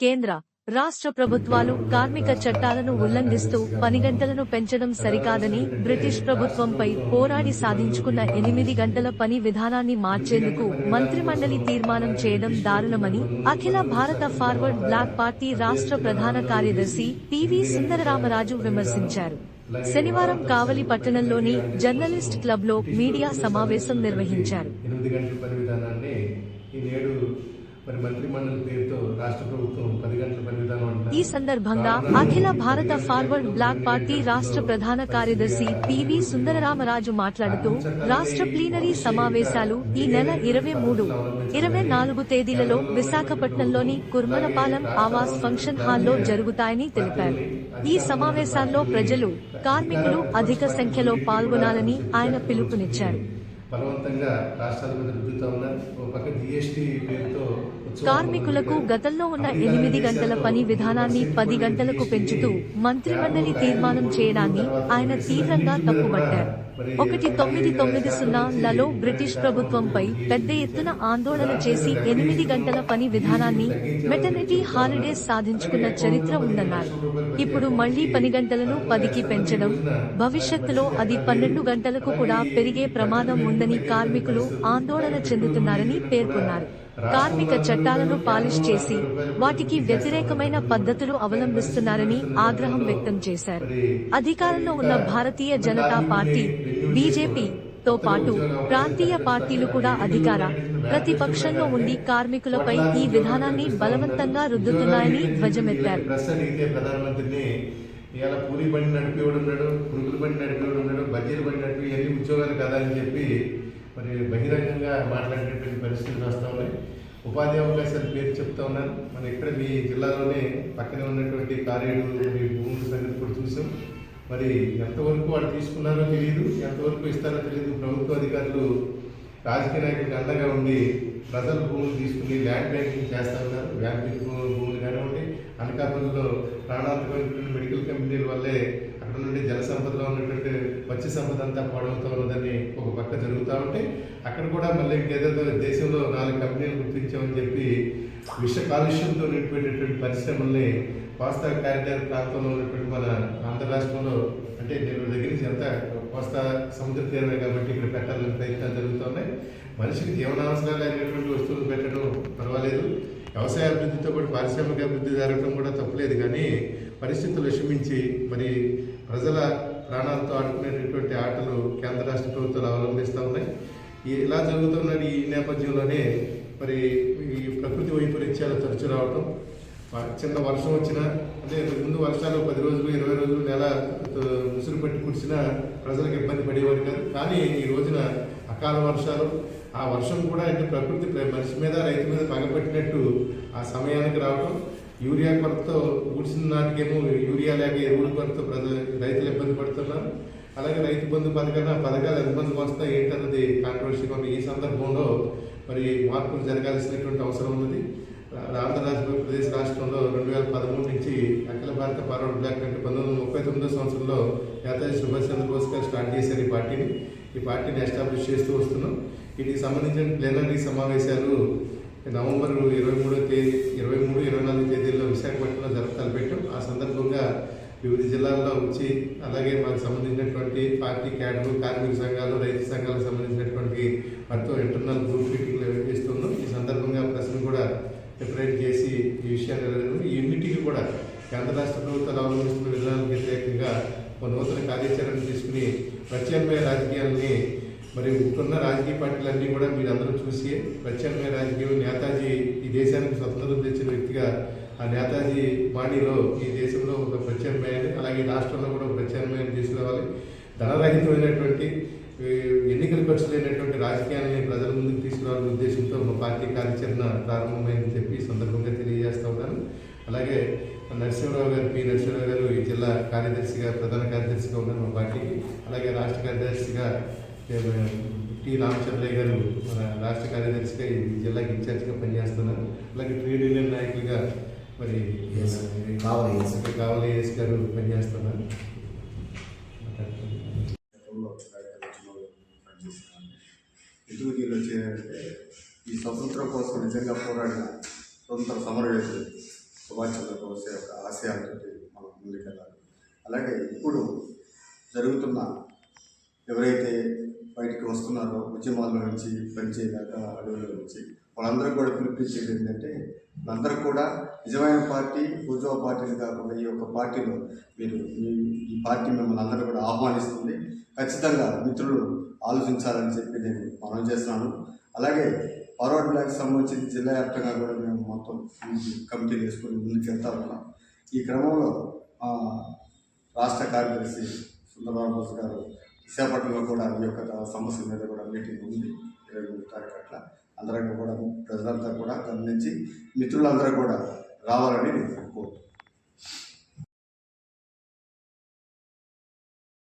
కేంద్ర రాష్ట్ర ప్రభుత్వాలు కార్మిక చట్టాలను ఉల్లంఘిస్తూ పనిగంటలను పెంచడం సరికాదని బ్రిటిష్ ప్రభుత్వంపై పోరాడి సాధించుకున్న ఎనిమిది గంటల పని విధానాన్ని మార్చేందుకు మంత్రిమండలి తీర్మానం చేయడం దారుణమని అఖిల భారత ఫార్వర్డ్ బ్లాక్ పార్టీ రాష్ట్ర ప్రధాన కార్యదర్శి పివి సుందరరామరాజు విమర్శించారు. శనివారం కావలి పట్టణంలోని జర్నలిస్ట్ క్లబ్లో మీడియా సమావేశం నిర్వహించారు. ఈ మరి మంత్రిమండలి పేరుతో రాష్ట్ర ప్రభుత్వం పది గంటల పని విధానం ఈ సందర్భంగా అఖిల భారత ఫార్వర్డ్ బ్లాక్ పార్టీ రాష్ట్ర ప్రధాన కార్యదర్శి పివి సుందరరామరాజు మాట్లాడుతూ రాష్ట్ర ప్లీనరీ సమావేశాలు ఈ నెల ఇరవై మూడు ఇరవై నాలుగు తేదీలలో విశాఖపట్నంలోని కుర్మనపాలెం ఆవాస్ ఫంక్షన్ హాల్లో జరుగుతాయని తెలిపారు. ఈ సమావేశాల్లో ప్రజలు కార్మికులు అధిక సంఖ్యలో పాల్గొనాలని ఆయన పిలుపునిచ్చారు. బలవంతంగా రాష్ట్రాల మీద రుద్దుతా ఉన్నారు. ఒక పక్క జిఎస్టీ పేరుతో కార్మికులకు. గతంలో ఉన్న ఎనిమిది గంటల పని విధానాన్ని పది గంటలకు పెంచుతూ మంత్రిమండలి తీర్మానం చేయడాన్ని ఆయన తీవ్రంగా తప్పుపట్టారు. ఒకటి తొమ్మిది తొమ్మిది సున్నాలలో బ్రిటిష్ ప్రభుత్వంపై పెద్ద ఎత్తున ఆందోళన చేసి ఎనిమిది గంటల పని విధానాన్ని మెటర్నిటీ హాలిడేస్ సాధించుకున్న చరిత్ర ఉందన్నారు. ఇప్పుడు మళ్ళీ పని గంటలను పదికి పెంచడం భవిష్యత్తులో అది పన్నెండు గంటలకు కూడా పెరిగే ప్రమాదం ఉందని కార్మికులు ఆందోళన చెందుతున్నారని పేర్కొన్నారు. కార్మిక చట్టాలను పాలిష్ చేసి వాటికి వ్యతిరేకమైన పద్ధతులు అవలంబిస్తున్నారని ఆగ్రహం వ్యక్తం చేశారు. అధికారంలో ఉన్న భారతీయ జనతా పార్టీ బీజేపీ తో పాటు ప్రాంతీయ పార్టీలు కూడా అధికార ప్రతిపక్షంలో ఉండి కార్మికులపై ఈ విధానాన్ని బలవంతంగా రుద్దుతున్నాయని ధ్వజమెత్తారు. ఇవాళ కూలీ బండి నడిపేవాడు ఉన్నాడు? పురుగుల బండి నడిపేవాడు ఉన్నాడు? బజ్జీల బండి నడిపి ఇవన్నీ ఉద్యోగాలు కదా అని చెప్పి మరి బహిరంగంగా మాట్లాడేటువంటి పరిస్థితులు వస్తూ ఉన్నాయి. ఉపాధి అవకాశాల పేరు చెప్తా ఉన్నాను. మన ఇక్కడ మీ జిల్లాలోనే పక్కనే ఉన్నటువంటి కారేడు మరి భూముల సంగతి కూడా చూసాం. మరి ఎంతవరకు వాళ్ళు తీసుకున్నారో తెలియదు ఎంతవరకు ఇస్తారో తెలియదు ప్రభుత్వ అధికారులు రాజకీయ నాయకులకు అండగా ఉండి ప్రజల భూములు తీసుకుని ల్యాండ్ బ్యాంకింగ్ చేస్తా ఉన్నారు. బ్యాంకింగ్ భూములు కానివ్వండి అనకాపల్లిలో ప్రాణాంతకమైనటువంటి మెడికల్ కంపెనీల వల్లే అక్కడ నుండి జల సంపదలో ఉన్నటువంటి పచ్చి సంపద అంతా పాడవుతూ ఉన్నదని ఒక పక్క జరుగుతూ ఉంటే అక్కడ కూడా మళ్ళీ ఇంకేదో దేశంలో నాలుగు కంపెనీలు గుర్తించామని చెప్పి విష కాలుష్యంతో నిండిపోయినటువంటి పరిశ్రమల్ని కోస్తా కారిడార్ ప్రాంతంలో ఉన్నటువంటి మన ఆంధ్ర రాష్ట్రంలో అంటే నేను దగ్గర నుంచి ఎంత కోస్తా సముద్ర తీరమే కాబట్టి ఇక్కడ పెట్టాలని ప్రయత్నాలు జరుగుతున్నాయి. మనిషికి జీవనావసరాలు అయినటువంటి వస్తువులు పెట్టడం పర్వాలేదు. వ్యవసాయ అభివృద్ధితో పాటు పారిశ్రామిక అభివృద్ధి జరగడం కూడా తప్పలేదు. కానీ పరిస్థితులు విషమించి మరి ప్రజల ప్రాణాలతో ఆడుకునేటటువంటి ఆటలు కేంద్ర రాష్ట్ర ప్రభుత్వాలు అవలంబిస్తూ ఉన్నాయి. ఇలా జరుగుతున్న ఈ నేపథ్యంలోనే మరి ఈ ప్రకృతి వైపరీత్యాలు తరచు రావటం చిన్న వర్షం వచ్చినా అంటే ముందు వర్షాలు పది రోజులు ఇరవై రోజులు నెల ముసురు పట్టి కురిసినా ప్రజలకు ఇబ్బంది పడేవారు కాదు. కానీ ఈ రోజున అకాల వర్షాలు ఆ వర్షం కూడా అంటే ప్రకృతి మనిషి మీద రైతు మీద పగబట్టినట్టు ఆ సమయానికి రావడం యూరియా కొరతతో ఊడ్చిన నాటికేమో యూరియా లేక ఎరువుల కొరత ప్రజలు రైతులు ఇబ్బంది పడుతున్నారు. అలాగే రైతు బంధు పథకాలు ఆ పథకాలు ఎంతమందికి వస్తాయి ఏంటన్నది కాంట్రవర్సీగా ఉంది. ఈ సందర్భంలో మరి మార్పులు జరగాల్సినటువంటి అవసరం ఉన్నది. ఆంధ్రప్రదేశ్ రాష్ట్రంలో రెండు వేల పదమూడు నుంచి అఖిల భారత ఫార్వర్డ్ బ్లాక్ అంటే పంతొమ్మిది వందల ముప్పై తొమ్మిదో సంవత్సరంలో నేతాజీ సుభాష్ చంద్రబోస్ గారు స్టార్ట్ చేశారు ఈ పార్టీని. ఈ పార్టీని ఎస్టాబ్లిష్ చేస్తూ వస్తున్నాం. వీటికి సంబంధించిన ప్లేనరీ సమావేశాలు నవంబర్ ఇరవై మూడో తేదీ ఇరవై మూడు ఇరవై నాలుగు తేదీల్లో విశాఖపట్నంలో జరపాలి పెట్టాం ఆ సందర్భంగా వివిధ జిల్లాల్లో వచ్చి అలాగే మాకు సంబంధించినటువంటి పార్టీ క్యాడర్ కార్మిక సంఘాలు రైతు సంఘాలకు సంబంధించినటువంటి వారితో ఇంటర్నల్ గ్రూప్ మీటింగ్లు ఇస్తున్నాం ఈ సందర్భంగా సెపరేట్ చేసి ఈ విషయాన్ని వెళ్ళడం ఈ కూడా కేంద్ర రాష్ట్ర ప్రభుత్వాలు అవలంబిస్తున్న విధానాలకు వ్యతిరేకంగా ఒక నూతన కార్యాచరణ తీసుకుని ప్రత్యామ్నాయ రాజకీయాలని మరి ఇప్పుడున్న రాజకీయ పార్టీలన్నీ కూడా మీరు అందరూ చూసి ప్రత్యామ్నాయ రాజకీయం నేతాజీ ఈ దేశానికి స్వతంత్రం తెచ్చిన వ్యక్తిగా ఆ నేతాజీ బాడీలో ఈ దేశంలో ఒక ప్రత్యామ్నాయాన్ని అలాగే ఈ రాష్ట్రంలో కూడా ఒక ప్రత్యామ్నాయాన్ని తీసుకురావాలి. ధనరహితమైనటువంటి ఎన్నికల ఖర్చు లేనటువంటి రాజకీయాన్ని ఉద్దేశంతో మా పార్టీ కార్యాచరణ ప్రారంభమైందని చెప్పి సందర్భంగా తెలియజేస్తా ఉన్నాను అలాగే నరసింహరావు గారు పి నరసింహరావు గారు ఈ జిల్లా కార్యదర్శిగా ప్రధాన కార్యదర్శిగా ఉన్నారు మా పార్టీకి అలాగే రాష్ట్ర కార్యదర్శిగా టి రామచంద్రయ్య గారు మన రాష్ట్ర కార్యదర్శిగా ఈ జిల్లాకి ఇన్ఛార్జిగా పనిచేస్తున్నారు అలాగే ట్రేడ్ యూనియన్ నాయకులుగా మరి. కావాలి. కావలి ఎస్ గారు పనిచేస్తున్నారు స్వతంత్రం కోసం నిజంగా పోరాడిన స్వతంత్ర సమరయోధులు సుభాష్ చంద్రబోస్ యొక్క ఆశయాలతో మనం ముందుకెళ్ళాలి అలాగే ఇప్పుడు జరుగుతున్న ఎవరైతే బయటికి వస్తున్నారో ఉద్యమాల్లో నుంచి పనిచేయలేక అడవుల్లో నుంచి వాళ్ళందరూ కూడా పిలిపించేది ఏంటంటే వాళ్ళందరూ కూడా నిజమైన పార్టీ ఉద్యోగ పార్టీలు కాకుండా ఈ యొక్క పార్టీలో మీరు ఈ పార్టీ మిమ్మల్ని అందరూ కూడా ఆహ్వానిస్తుంది. ఖచ్చితంగా మిత్రులు ఆలోచించాలని చెప్పి నేను మనం చేస్తున్నాను. అలాగే ఫార్వర్డ్ బ్లాక్ సంబంధించి జిల్లా వ్యాప్తంగా కూడా మేము మొత్తం కమిటీ వేసుకొని ముందుకు వెళ్తా ఉన్నాం. ఈ క్రమంలో రాష్ట్ర కార్యదర్శి సుందరబాబు బోస్ గారు విశాఖపట్నంలో కూడా ఈ యొక్క సమస్య మీద కూడా మీటింగ్ ఉంది. ఇరవై మూడు తారీఖు అట్లా. అందరం కూడా ప్రజలంతా కూడా గమనించి మిత్రులందరూ కూడా రావాలని నేను